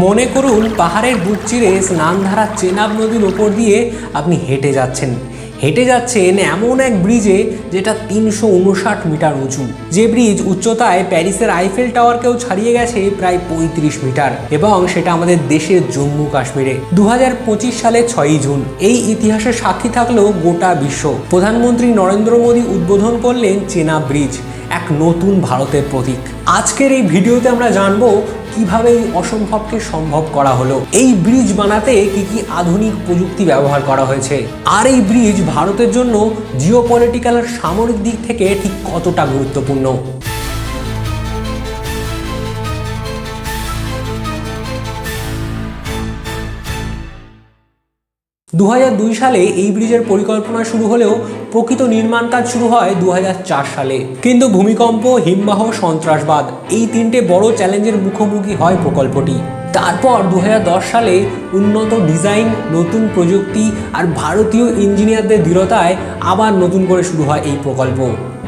মনে করুন, পাহাড়ের বুক চিরে স্নানধারা চেনাব নদীর ওপর দিয়ে আপনি হেঁটে যাচ্ছেন। হেঁটে যাচ্ছেন এমন এক ব্রিজে যেটা তিনশো উনষাট মিটার উঁচু। যে ব্রিজ উচ্চতায় প্যারিসের আইফেল টাওয়ারকেও ছাড়িয়ে গেছে প্রায় পঁয়ত্রিশ মিটার এবং সেটা আমাদের দেশের জম্মু কাশ্মীরে। দু হাজার পঁচিশ সালে ছয়ই জুন, এই ইতিহাসের সাক্ষী থাকলেও গোটা বিশ্ব। প্রধানমন্ত্রী নরেন্দ্র মোদী উদ্বোধন করলেন চেনা ব্রিজ, এক নতুন ভারতের প্রতীক। আজকের এই ভিডিওতে আমরা জানব কীভাবে এই অসম্ভবকে সম্ভব করা হলো? এই ব্রিজ বানাতে কি কি আধুনিক প্রযুক্তি ব্যবহার করা হয়েছে? আর এই ব্রিজ ভারতের জন্য জিও পলিটিক্যাল সামরিক দিক থেকে ঠিক কতটা গুরুত্বপূর্ণ? দু হাজার দুই সালে এই ব্রিজের পরিকল্পনা শুরু হলেও প্রকৃত নির্মাণ কাজ শুরু হয় দু হাজার চার সালে। কিন্তু ভূমিকম্প, হিমবাহ, সন্ত্রাসবাদ এই তিনটে বড় চ্যালেঞ্জের মুখোমুখি হয় প্রকল্পটি। তারপর দু হাজার দশ সালে উন্নত ডিজাইন, নতুন প্রযুক্তি আর ভারতীয় ইঞ্জিনিয়ারদের দৃঢ়তায় আবার নতুন করে শুরু হয় এই প্রকল্প।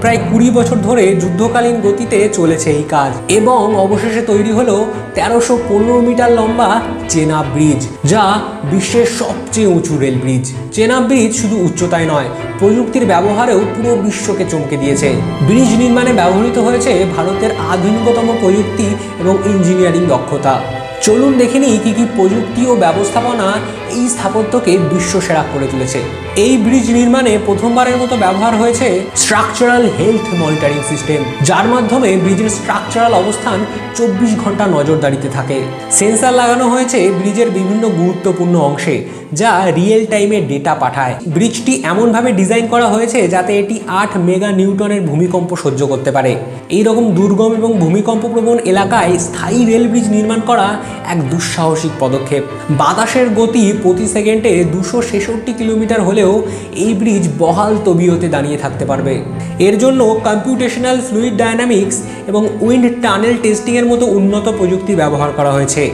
প্রায় কুড়ি বছর ধরে যুদ্ধকালীন গতিতে চলেছে এই কাজ। এবং অবশেষে তৈরি হলো তেরোশো পনেরো মিটার লম্বা চেনাব ব্রিজ, যা বিশ্বের সবচেয়ে উঁচু রেল ব্রিজ। চেনাব ব্রিজ শুধু উচ্চতায় নয়, প্রযুক্তির ব্যবহারেও পুরো বিশ্বকে চমকে দিয়েছে। ব্রিজ নির্মাণে ব্যবহৃত হয়েছে ভারতের আধুনিকতম প্রযুক্তি এবং ইঞ্জিনিয়ারিং দক্ষতা। চলুন দেখে নিই কী কী প্রযুক্তি ও ব্যবস্থাপনা এই স্থাপত্যকে বিশ্বসেরা করে তুলেছে। এই ব্রিজ নির্মাণে প্রথমবারের মতো ব্যবহার হয়েছে স্ট্রাকচারাল হেলথ মনিটারিং সিস্টেম যার মাধ্যমে ব্রিজের স্ট্রাকচারাল অবস্থান চব্বিশ ঘণ্টা নজরদারিতে থাকে। সেন্সার লাগানো হয়েছে ব্রিজের বিভিন্ন গুরুত্বপূর্ণ অংশে যা রিয়েল টাইমে ডেটা পাঠায়। ব্রিজটি এমনভাবে ডিজাইন করা হয়েছে যাতে এটি আট মেগা নিউটনের ভূমিকম্প সহ্য করতে পারে। এই রকম দুর্গম এবং ভূমিকম্প প্রবণ এলাকায় স্থায়ী রেল ব্রিজ নির্মাণ করা এক দুঃসাহসিক পদক্ষেপ। বাতাসের গতি প্রতি সেকেন্ডে দুশো ছেষট্টি কিলোমিটার হলেও এই ব্রিজ বহাল তবিয়তে দাঁড়িয়ে থাকতে পারবে। এর জন্য কম্পিউটেশনাল ফ্লুইড ডায়নামিক্স এবং উইন্ড টানেল টেস্টিংয়ের মতো উন্নত প্রযুক্তি ব্যবহার করা হয়েছে।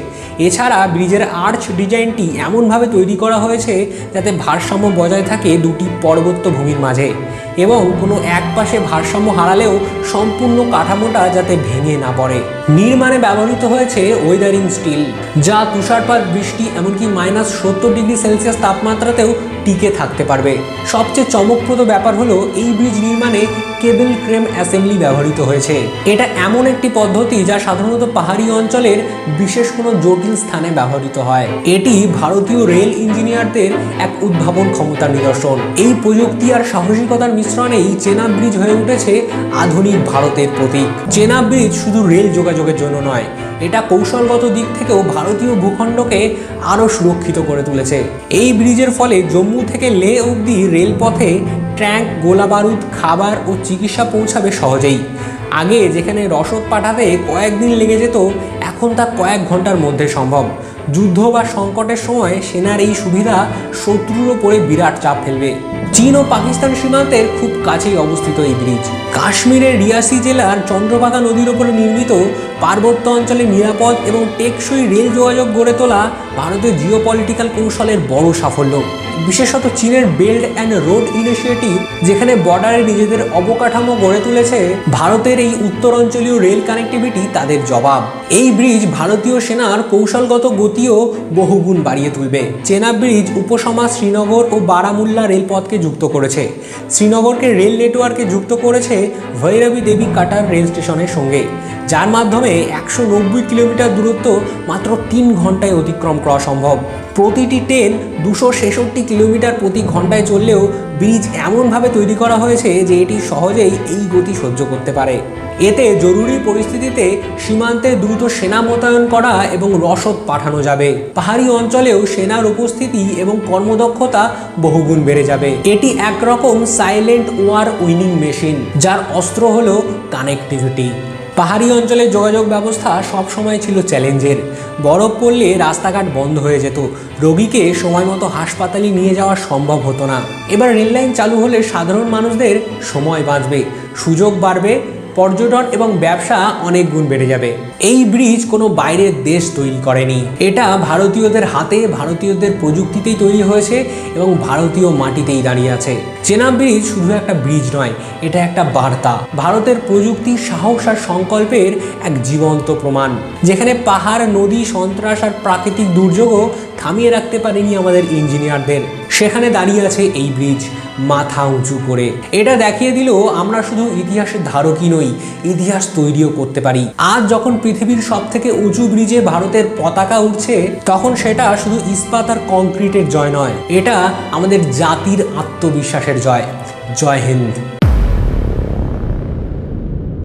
এছাড়া ব্রিজের আর্চ ডিজাইনটি এমনভাবে তৈরি করা হয়েছে যাতে ভারসাম্য বজায় থাকে দুটি পর্বত্য ভূমির মাঝে। এবং কোনো এক পাশে ভারসাম্য হারালেও সম্পূর্ণ কাঠামোটা যাতে ভেঙে না পড়ে। নির্মাণে ব্যবহৃত হয়েছে ওয়েদারিং স্টিল যা তুষারপাত, বৃষ্টি, এমনকি মাইনাস সত্তর ডিগ্রি সেলসিয়াস তাপমাত্রাতেও টিকে থাকতে পারবে। সবচেয়ে চমকপ্রদ ব্যাপার হলো এই ব্রিজ নির্মাণে কেবল ক্রেম অ্যাসেম্বলি ব্যবহৃত হয়েছে। এটা এমন একটি পদ্ধতি যা সাধারণত পাহাড়ি অঞ্চলের বিশেষ কোনো জটিল স্থানে ব্যবহৃত হয়। এটি ভারতীয় রেল ইঞ্জিনিয়ারদের এক উদ্ভাবন ক্ষমতার নিদর্শন। এই প্রযুক্তি আর সাহসিকতার মিশ্রণেই চেনাব ব্রিজ হয়ে উঠেছে আধুনিক ভারতের প্রতীক। চেনাব ব্রিজ শুধু রেল যোগাযোগের জন্য নয়, এটা কৌশলগত দিক থেকেও ভারতীয় ভূখণ্ডকে আরও সুরক্ষিত করে তুলেছে। এই ব্রিজের ফলে জম্মু থেকে লে অবধি রেলপথে ট্র্যাঙ্ক, গোলাবারুদ, খাবার ও চিকিৎসা পৌঁছাবে সহজেই। আগে যেখানে রসদ পাঠাতে কয়েকদিন লেগে যেত, এখন তা কয়েক ঘণ্টার মধ্যে সম্ভব। যুদ্ধ বা সংকটের সময় সেনার এই সুবিধা শত্রুর ওপরে বিরাট চাপ ফেলবে। চীন ও পাকিস্তান সীমান্তের খুব কাছেই অবস্থিত এই ব্রিজ। কাশ্মীরের রিয়াসি জেলার চন্দ্রভাগা নদীর ওপরে নির্মিত পার্বত্য অঞ্চলে নিরাপদ এবং টেকসই রেল যোগাযোগ গড়ে তোলা ভারতের জিও পলিটিক্যাল কৌশলের বড় সাফল্য। বিশেষত চীনের বেল্ট অ্যান্ড রোড ইনিশিয়েটিভ, যেখানে বর্ডারে নিজেদের অবকাঠামো গড়ে তুলেছে ভারতের এই উত্তরাঞ্চলীয় রেল কানেক্টিভিটি, তাদের জবাব। এই ব্রিজ ভারতীয় সেনার কৌশলগত গতিও বহুগুণ বাড়িয়ে তুলবে। চেনা ব্রিজ উপসমা শ্রীনগর ও বারামুল্লা রেলপথকে যুক্ত করেছে। শ্রীনগরকে রেল নেটওয়ার্কে যুক্ত করেছে ভৈরবী দেবী কাটার রেল স্টেশনের সঙ্গে, যার মাধ্যমে একশো নব্বই কিলোমিটার দূরত্ব মাত্র তিন ঘন্টায় অতিক্রম করা সম্ভব। প্রতিটি ট্রেন দুশো ছেষট্টি কিলোমিটার প্রতি ঘন্টায় চললেও ব্রিজ এমনভাবে তৈরি করা হয়েছে যে এটি সহজেই এই গতি সহ্য করতে পারে। এতে জরুরি পরিস্থিতিতে সীমান্তে দ্রুত সেনা মোতায়েন করা এবং রসদ পাঠানো যাবে। পাহাড়ি অঞ্চলেও সেনার উপস্থিতি এবং কর্মদক্ষতা বহুগুণ বেড়ে যাবে। এটি একরকম সাইলেন্ট ওয়ার উইনিং মেশিন যার অস্ত্র হলো কানেক্টিভিটি পাহাড়ি অঞ্চলের যোগাযোগ ব্যবস্থা সবসময় ছিল চ্যালেঞ্জের। বরফ পড়লে রাস্তাঘাট বন্ধ হয়ে যেত। রোগীকে সময় মতো হাসপাতালে নিয়ে যাওয়া সম্ভব হতো না। এবার রেললাইন চালু হলে সাধারণ মানুষদের সময় বাঁচবে। সুযোগ বাড়বে পর্যটন এবং ব্যবসা অনেক গুণ বেড়ে যাবে। এই ব্রিজ কোনো বাইরের দেশ তৈরি করেনি। এটা ভারতীয়দের হাতে, ভারতীয়দের প্রযুক্তিতেই তৈরি হয়েছে এবং ভারতীয় মাটিতেই দাঁড়িয়ে আছে। চেনাব ব্রিজ শুধু একটা ব্রিজ নয়, এটা একটা বার্তা। ভারতের প্রযুক্তি, সাহস আর সংকল্পের এক জীবন্ত প্রমাণ। যেখানে পাহাড়, নদী, সন্ত্রাস আর প্রাকৃতিক দুর্যোগও থামিয়ে রাখতে পারেনি আমাদের ইঞ্জিনিয়ারদের। সেখানে দাঁড়িয়ে আছে এই ব্রিজ। মাথা উঁচু করে। এটা দেখিয়ে দিল আমরা শুধু ইতিহাসের ধারকই নই, ইতিহাস তৈরিও করতে পারি। আজ যখন পৃথিবীর সব থেকে উঁচু ব্রিজে ভারতের পতাকা উঠছে, তখন সেটা শুধু ইস্পাত আর কংক্রিটের জয় নয়, এটা আমাদের জাতির আত্মবিশ্বাসের জয়। জয় হিন্দ।